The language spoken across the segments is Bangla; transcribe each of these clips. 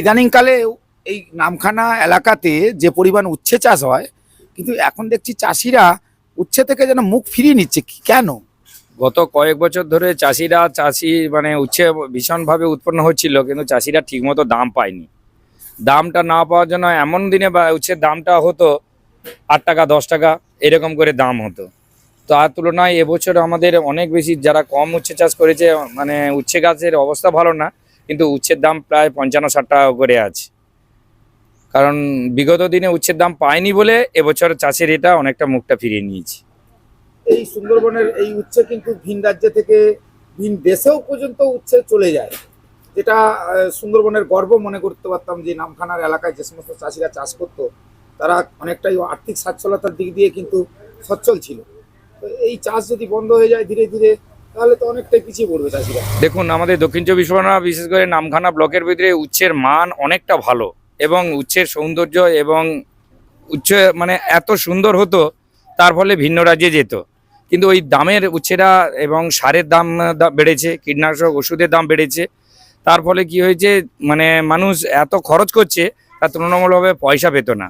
ইদানিংকালে এই নামখানা এলাকাতে যে পরিমাণ উচ্ছে চাষ হয়, কিন্তু এখন দেখছি চাষিরা উচ্ছে থেকে যেন মুখ ফিরিয়ে নিচ্ছে কেন? গত কয়েক বছর ধরে চাষিরা চাষি মানে উচ্ছে ভীষণভাবে উৎপন্ন হচ্ছিল, কিন্তু চাষিরা ঠিকমতো দাম পায়নি। দামটা না পাওয়ার জন্য এমন দিনে উচ্ছের দামটা হতো, আট টাকা, দশ টাকা, এরকম করে দাম হতো। তার তুলনায় এবছর আমাদের অনেক বেশি যারা কম উচ্ছে চাষ করেছে মানে উচ্ছে গাছের অবস্থা ভালো না কিন্তু উচ্ছের দাম প্রায় পঞ্চান্ন ষাট টাকা করে আছে। কারণ বিগত দিনে উচ্ছের দাম পায়নি বলে এবছর চাষের এটা অনেকটা মুখটা ফিরিয়ে নিয়েছে। এই সুন্দরবনের এই উচ্ছে কিন্তু ভিন রাজ্য থেকে ভিন দেশেও পর্যন্ত উচ্ছে চলে যায়। যেটা সুন্দরবনের গর্ব মনে করতে পারতাম যে নামখানার এলাকায় যে সমস্ত চাষিরা চাষ করত, তারা অনেকটাই আর্থিক সচ্ছলতার দিক দিয়ে কিন্তু সচ্ছল ছিল। তো এই চাষ যদি বন্ধ হয়ে যায়, ধীরে ধীরে তাহলে তো দেখুন, আমাদের দক্ষিণ চব্বিশ পরগনা, বিশেষ করে নামখানা ব্লকের ভিতরে উচ্ছের মান অনেকটা ভালো এবং উচ্ছের সৌন্দর্য এবং উচ্চ মানে এত সুন্দর হতো, তার ফলে ভিন্ন রাজ্যে যেত। কিন্তু ওই দামের উচ্ছেরা এবং সারের দাম বেড়েছে, কীটনাশক ওষুধের দাম বেড়েছে। তার ফলে কি হয়েছে মানে মানুষ এত খরচ করছে, তার তুলনামূলকভাবে পয়সা পেত না।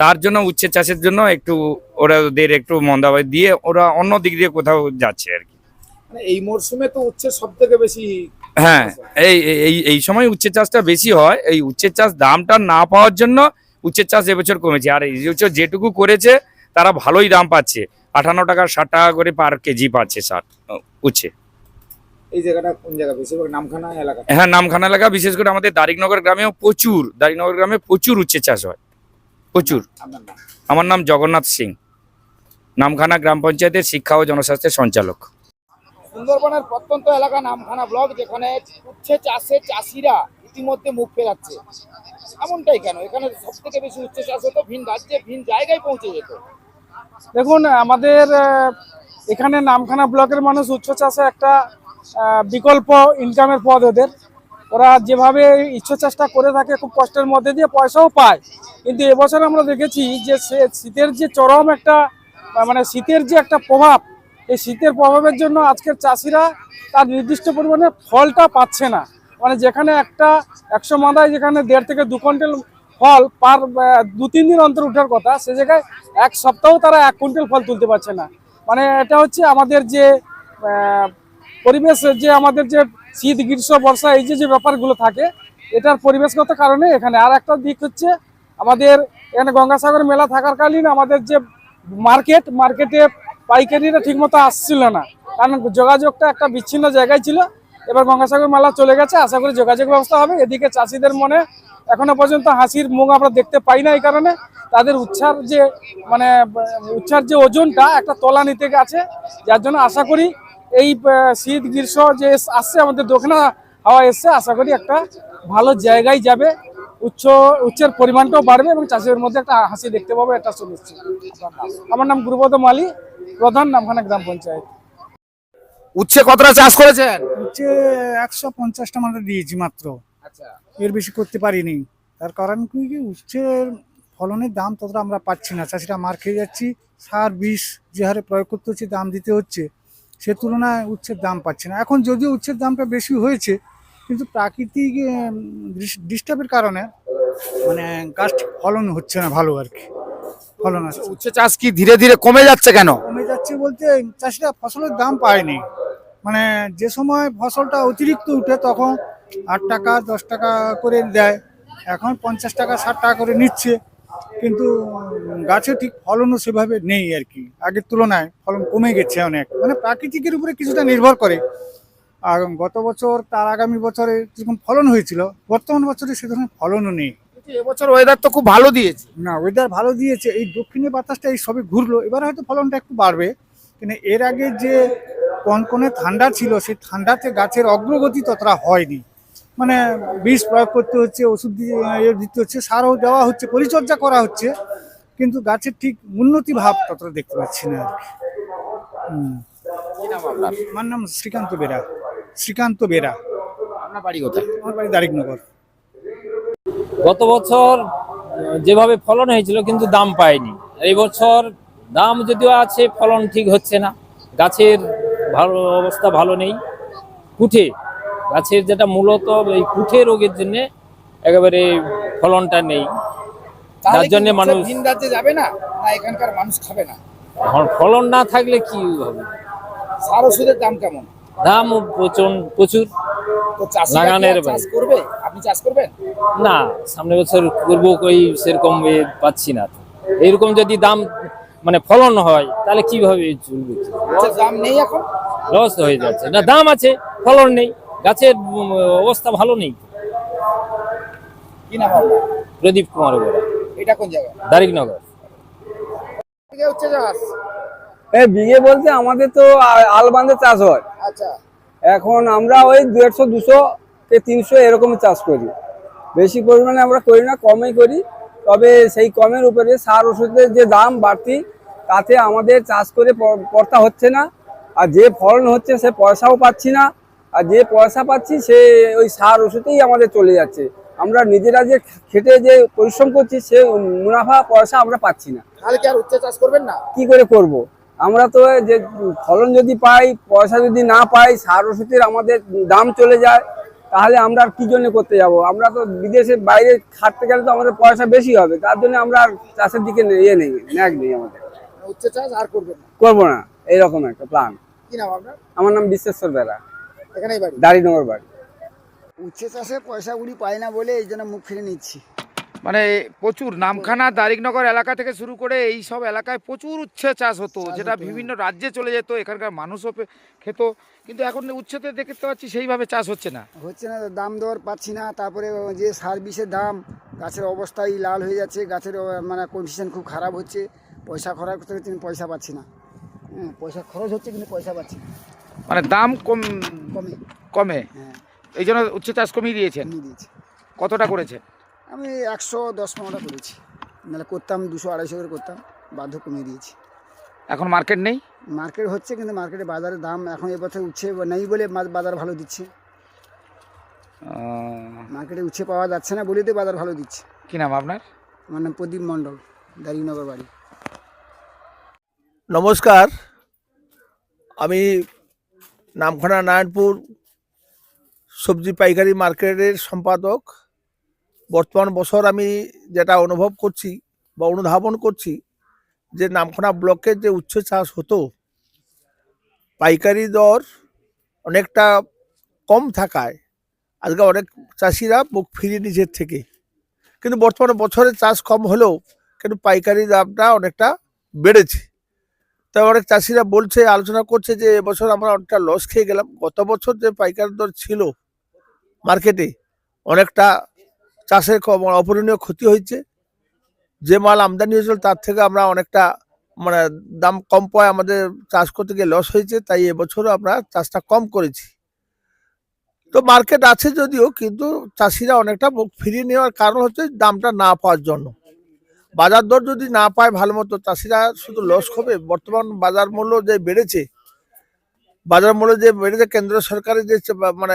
তার জন্য উচ্ছের চাষের জন্য একটু ওরা ওদের একটু মন্দাবাই দিয়ে ওরা অন্য দিক দিয়ে কোথাও যাচ্ছে আর কি। এই মরশুমে তো উচ্ছে সব থেকে বেশি হ্যাঁ এই এই- এই এই সময় উচ্ছের চাষটা বেশি হয়। এই উচ্ছের চাষ দামটা না পাওয়ার জন্য উচ্ছের চাষ এবছর কমেছে। আর এই বছর যেটুকু করেছে তারা ভালোই দাম পাচ্ছে। আঠান্ন টাকা ষাট টাকা করে পার কেজি পাচ্ছে ষাট উচ্ছে। এই জায়গাটা কোন জায়গা? বেশিরভাগ নামখানা এলাকা? হ্যাঁ নামখানা এলাকা বিশেষ করে আমাদের দারিকনগর গ্রামেও প্রচুর দারিকনগর গ্রামে প্রচুর উচ্ছে চাষ হয়। প্রচুর। আমার নাম জগন্নাথ সিং। নামখানা গ্রাম পঞ্চায়েতের শিক্ষা ও জনস্বাস্থ্যের সঞ্চালক। সুন্দরবনের প্রত্যন্ত এলাকা নামখানা ব্লক যেখানে উচ্ছে চাষে চাষিরা ইতিমধ্যে মুখ ফেরাচ্ছে। এমনটাই কেন? এখানে সব থেকে বেশি উচ্ছে চাষ হতো, ভিন রাজ্যে ভিন জায়গায় পৌঁছে যেত। দেখুন, আমাদের এখানে নামখানা ব্লকের মানুষ উচ্চ চাষে একটা বিকল্প ইনকামের পথ ওদের। ওরা যেভাবে ইচ্ছ চাষটা করে থাকে, খুব কষ্টের মধ্যে দিয়ে পয়সাও পায়। কিন্তু এবছর আমরা দেখেছি যে শীতের যে চরম একটা মানে শীতের যে একটা প্রভাব এই শীতের প্রভাবের জন্য আজকের চাষিরা তার নির্দিষ্ট পরিমাণে ফলটা পাচ্ছে না। মানে যেখানে একটা একশো মাদায় যেখানে দেড় থেকে দু কুইন্টাল ফল পার দু তিন দিন অন্তর উঠার কথা, সে জায়গায় এক সপ্তাহ তারা এক কুইন্টাল ফল তুলতে পারছে না। মানে এটা হচ্ছে আমাদের যে পরিবেশ, যে আমাদের যে শীত, গ্রীষ্ম, বর্ষা, এই যে যে ব্যাপারগুলো থাকে, এটার পরিবেশগত কারণে এখানে আর একটা দিক হচ্ছে আমাদের এখানে গঙ্গাসাগর মেলা থাকাকালীন আমাদের যে মার্কেট, মার্কেটে পাইকারিরা ঠিকমতো আসছিল না। কারণ যোগাযোগটা একটা বিচ্ছিন্ন জায়গায় ছিল। এবার গঙ্গাসাগর মেলা চলে গেছে। আশা করি যোগাযোগ ব্যবস্থা হবে। এদিকে চাষিদের মনে এখনও পর্যন্ত হাসির মুখ আমরা দেখতে পাই না এই কারণে। তাদের উচ্ছার যে মানে উচ্ছার যে ওজনটা একটা তলা নিতে গেছে। যার জন্য আশা করি এই শীত গ্রীষ্ম যে আসছে, আমাদের দক্ষিণা হাওয়া এসছে। আশা করি একটা ভালো জায়গায় যাবে। উচ্চ উচ্চের পরিমাণটাও বাড়বে এবং চাষিদের মধ্যে একটা হাসি দেখতে পাবো, এটা শুনেছি। আমার নাম গুরুপদ মালি। প্রধান নামখানা গ্রাম পঞ্চায়েত। উচ্ছে কতটা চাষ করেছেন? উচ্ছে একশো পঞ্চাশটা মাত্র দিয়েছি মাত্র। আচ্ছা। এর বেশি করতে পারিনি। তার কারণ কি কি উচ্ছের ফলনের দাম ততটা আমরা পাচ্ছি না। চাষিরা মার খেয়ে যাচ্ছি সার বিষ যে হারে প্রয়োগ করতে হচ্ছে দাম দিতে হচ্ছে সে তুলনায় উচ্ছের দাম পাচ্ছে না। এখন যদিও উচ্ছের দামটা বেশি হয়েছে কিন্তু প্রাকৃতিক ডিস্টার্বের কারণে মানে গাছ ফলন হচ্ছে না ভালো আর কি। ফলন আসছে। উচ্ছে চাষ কি ধীরে ধীরে কমে যাচ্ছে কেন? যাচ্ছে বলতে চাষিরা ফসলের দাম পায়নি। মানে যে সময় ফসলটা অতিরিক্ত উঠে তখন আট টাকা, দশ টাকা করে দেয়। এখন পঞ্চাশ টাকা, ষাট টাকা করে নিচ্ছে। কিন্তু গাছে ঠিক ফলনও সেভাবে নেই আর কি। আগের তুলনায় ফলন কমে গেছে অনেক। মানে প্রাকৃতিকের উপরে কিছুটা নির্ভর করে। আর গত বছর, তার আগামী বছরে যেরকম ফলন হয়েছিল, বর্তমান বছরে সে ধরনের ফলনও নেই। এবছর ওয়েদার তো খুব ভালো দিয়েছে। না ওয়েদার ভালো দিয়েছে। এই দক্ষিণে বাতাসটা এই সবে ঘুরলো। এবার হয়তো ফলনটা একটু বাড়বে। কিন্তু এর আগে যে কনকনে ঠান্ডা ছিল সেই ঠান্ডাতে গাছের অগ্রগতি ততটা হয়নি। মানে বীজ প্রয়োগ করতে হচ্ছে ওষুধ দিয়ে ইয়ে দিতে হচ্ছে সারও দেওয়া হচ্ছে পরিচর্যা করা হচ্ছে। কিন্তু গাছের ঠিক উন্নতি ভাব ততটা দেখতে পাচ্ছি না আমার নাম শ্রীকান্ত বেরা। শ্রীকান্ত বেরা। আপনার বাড়ি কোথায়? আমার বাড়ি দারিকনগর। গত বছর যেভাবে ফলন হয়েছিল কিন্তু দাম পায়নি। এই বছর দাম যদিও আছে ফলন ঠিক হচ্ছে না। গাছের ভালো অবস্থা ভালো নেই। কুঠে গাছের যেটা মূলত এই কুঠে রোগের জন্য একেবারে ফলনটা নেই। তার জন্য মানুষ- ভিন রাজ্যে যাবে না? না এখানকার মানুষ খাবে না? এখন ফলন না থাকলে কি হবে? সার ওষুধের দাম কেমন? দাম প্রচণ্ড প্রচুর। লাগানের চাষ করবে? আপনি চাষ করবেন? না সামনের বছর করব কই সেরকম পাচ্ছি না। এরকম যদি দাম মানে ফলন হয় তাহলে কীভাবে চলবে? দাম নেই এখন? লস হয়ে যাচ্ছে। না দাম আছে ফলন নেই। গাছের অবস্থা ভালো নেই। কি নাম প্রদীপ কুমার বরা এটা কোন জায়গা? দারিকনগর। হচ্ছে চাষ। বিঘে বলতে আমাদের তো আলবান্ধে চাষ হয়। আচ্ছা। এখন আমরা ওই দেড়শো দুশো কে তিনশো এরকম চাষ করি। বেশি পরিমাণে আমরা করি না কমই করি। তবে সেই কমের উপরে সার ওষুধের যে দাম বাড়তি তাতে আমাদের চাষ করে প- পড়তা হচ্ছে না। আর যে ফলন হচ্ছে সে পয়সাও পাচ্ছি না। আর যে পয়সা পাচ্ছি সে ওই সার ওষুধেই আমাদের চলে যাচ্ছে। আমরা নিজেরা যে খেটে যে পরিশ্রম করছি সে মুনাফা পয়সা আমরা পাচ্ছি না। তাহলে কি আর উচ্ছে চাষ করবেন না? কি করে করব। আমরা তো যে ফলন যদি পাই পয়সা যদি না পাই সার ওষুধের আমাদের দাম চলে যায় তাহলে আমরা আর কি জন্য করতে যাব? আমরা তো বিদেশে বাইরে খাটতে গেলে তো আমাদের পয়সা বেশি হবে তার জন্য আমরা আর চাষের দিকে ইয়ে নেই ন্যাক নেই আমাদের। উচ্ছে চাষ আর করবেন না? করব না এইরকম একটা প্ল্যান কি নাম আপনার? আমার নাম বিশ্বেশ্বর বেড়া এখানেই বাড়ি? দাড়িনগর বাড়ি। উচ্ছে চাষে পয়সাগুলি পাই না বলে এই জন্য মুখ ফিরে নিচ্ছি। মানে প্রচুর নামখানা দারিকনগর এলাকা থেকে শুরু করে এই সব এলাকায় প্রচুর উচ্ছে চাষ হতো যেটা বিভিন্ন রাজ্যে চলে যেত এখানকার মানুষও খেত। কিন্তু এখন উচ্ছেতে দেখতে পাচ্ছি সেইভাবে চাষ হচ্ছে না। হচ্ছে না দাম দর পাচ্ছি না তারপরে যে সার বিষের দাম গাছের অবস্থাই লাল হয়ে যাচ্ছে গাছের মানে কন্ডিশন খুব খারাপ হচ্ছে পয়সা খরচ করতে কিন্তু পয়সা পাচ্ছি না। হ্যাঁ পয়সা খরচ হচ্ছে কিন্তু পয়সা পাচ্ছি না। মানে দাম কম কমে। কমে। হ্যাঁ। এই জন্য উচ্ছে চাষ কমিয়ে দিয়েছেন। কমিয়ে দিয়েছে। কতটা করেছে আমি একশো দশ পনেরোটা করেছি। নাহলে করতাম দুশো আড়াইশো করে করতাম বাধ্য কমিয়ে দিয়েছি। এখন মার্কেট নেই? মার্কেট হচ্ছে কিন্তু মার্কেটে বাজারের দাম এখন এবছর উচ্ছে নেই বলে বাজার ভালো দিচ্ছে। মার্কেটে উচ্ছে পাওয়া যাচ্ছে না বলেই তো বাজার ভালো দিচ্ছে। কী নাম আপনার? আমার নাম প্রদীপ মণ্ডল দারিনগর বাড়ি। নমস্কার। আমি নামখানা নারায়ণপুর সবজি পাইকারি মার্কেটের সম্পাদক বর্তমান বছর আমি যেটা অনুভব করছি বা অনুধাবন করছি, যে নামখানা ব্লকে যে উচ্চ চাষ হতো, পাইকারি দর অনেকটা কম থাকায় আজকে অনেক চাষিরা মুখ ফিরিয়ে নিজের থেকে। কিন্তু বর্তমানে বছরে চাষ কম হলেও কিন্তু পাইকারি দামটা অনেকটা বেড়েছে। তাই অনেক চাষিরা বলছে, আলোচনা করছে যে এবছর আমরা অনেকটা লস খেয়ে গেলাম। গত বছর যে পাইকারি দর ছিল মার্কেটে অনেকটা চাষের ক- অপূরণীয় ক্ষতি হয়েছে। যে মাল আমদানি হয়েছিল তার থেকে আমরা অনেকটা মানে দাম কম পায় আমাদের চাষ করতে গিয়ে লস হয়েছে, তাই এবছরও আমরা চাষটা কম করেছি। তো মার্কেট আছে যদিও, কিন্তু চাষিরা অনেকটা মুখ ফিরিয়ে নেওয়ার কারণ হচ্ছে দামটা না পাওয়ার জন্য। বাজার দর যদি না পায় ভালো মতো, চাষিরা শুধু লস হবে বর্তমান বাজার মূল্য যে বেড়েছে, বাজার মূল্য যে বেড়েছে, কেন্দ্র সরকারের যে মানে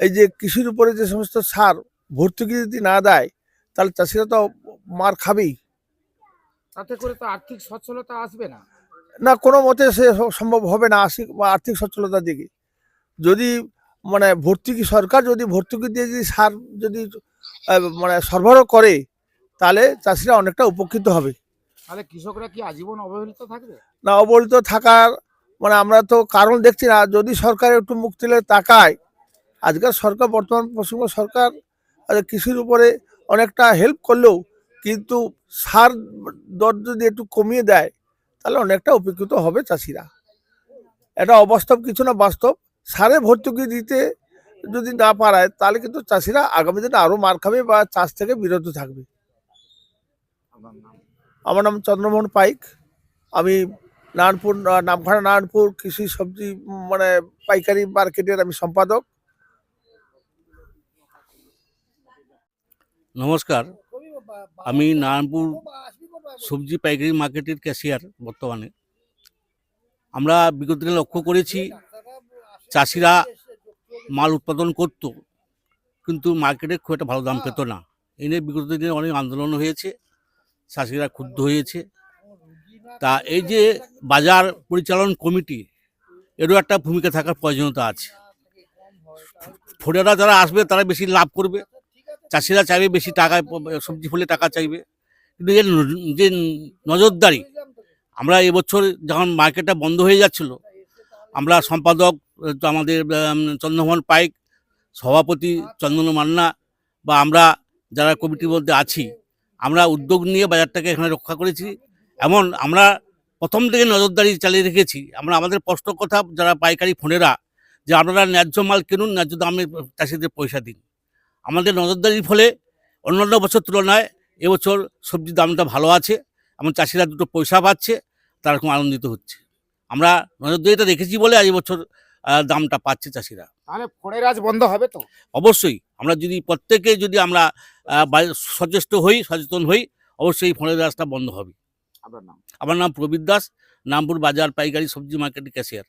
এই যে কৃষির উপরে যে সমস্ত সার ভর্তুকি যদি না দেয় তাহলে চাষিরা তো মার খাবেই। তাতে করে তো আর্থিক সচ্ছলতা আসবে না। না কোনো মতে সে সম্ভব হবে না আর্থিক বা আর্থিক সচ্ছলতার দিকে। যদি মানে ভর্তুকি সরকার যদি ভর্তুকি দিয়ে যদি সার যদি মানে সরবরাহ করে তাহলে চাষিরা অনেকটা উপকৃত হবে। তাহলে কৃষকরা কি আজীবন অবহেলিত থাকবে? না অবহেলিত থাকার মানে আমরা তো কারণ দেখছি না। যদি সরকার একটু মুখ তুলে তাকায় আজকাল সরকার বর্তমান পশ্চিমবঙ্গ সরকার কৃষির উপরে অনেকটা হেল্প করলেও কিন্তু সার দর যদি একটু কমিয়ে দেয় তাহলে অনেকটা উপকৃত হবে চাষিরা। এটা অবাস্তব কিছু না বাস্তব। সারে ভর্তুকি দিতে যদি না পারায় তাহলে কিন্তু চাষিরা আগামী দিনে আরও মার খাবে বা চাষ থেকে বিরত থাকবে। আমার নাম চন্দ্রমোহন পাইক। আমি নারায়ণপুর নামখানা নারায়ণপুর কৃষি সবজি মানে পাইকারি মার্কেটের আমি সম্পাদক। নমস্কার। আমি নারায়ণপুর সবজি পাইকারি মার্কেটের ক্যাশিয়ার বর্তমানে। আমরা বিগত দিনে লক্ষ্য করেছি, চাষিরা মাল উৎপাদন করত, কিন্তু মার্কেটে খুব একটা ভালো দাম পেত না। এই নিয়ে বিগত দিনে অনেক আন্দোলন হয়েছে, চাষিরা ক্ষুব্ধ হয়েছে। তা এই যে বাজার পরিচালন কমিটি, এরও একটা ভূমিকা থাকার প্রয়োজনীয়তা আছে। ফোরেরা যারা আসবে তারা বেশি লাভ করবে। চাষিরা চাইবে বেশি টাকা সবজি ফুলে টাকা চাইবে। কিন্তু এর যে নজরদারি আমরা এবছর যখন মার্কেটটা বন্ধ হয়ে যাচ্ছিল আমরা সম্পাদক আমাদের আম, চন্দ্রমোহন পাইক সভাপতি চন্দন মান্না বা আমরা যারা কমিটির মধ্যে আছি আমরা উদ্যোগ নিয়ে বাজারটাকে এখানে রক্ষা করেছি। এমন আমরা প্রথম থেকে নজরদারি চালিয়ে রেখেছি। আমরা আমাদের স্পষ্ট কথা যারা পাইকারি ফোনেরা যে আপনারা ন্যায্য মাল কিনুন ন্যায্য দামে চাষিদের পয়সা দিন। আমাদের নজরদারির ফলে অন্যান্য বছর তুলনায় এবছর সবজির দামটা ভালো আছে এবং চাষিরা দুটো পয়সা পাচ্ছে তারা খুব আনন্দিত হচ্ছে। আমরা নজরদারিটা রেখেছি বলে আজ এবছর আহ, দামটা পাচ্ছে চাষিরা। তাহলে ফোনের আজ বন্ধ হবে তো? অবশ্যই আমরা যদি প্রত্যেকে যদি আমরা সচেষ্ট হই সচেতন হই অবশ্যই ফোনের রাস্তা বন্ধ হবে। আপনার নাম? আমার নাম প্রবীর দাস নামপুর বাজার পাইকারি সবজি মার্কেটের ক্যাশিয়ার।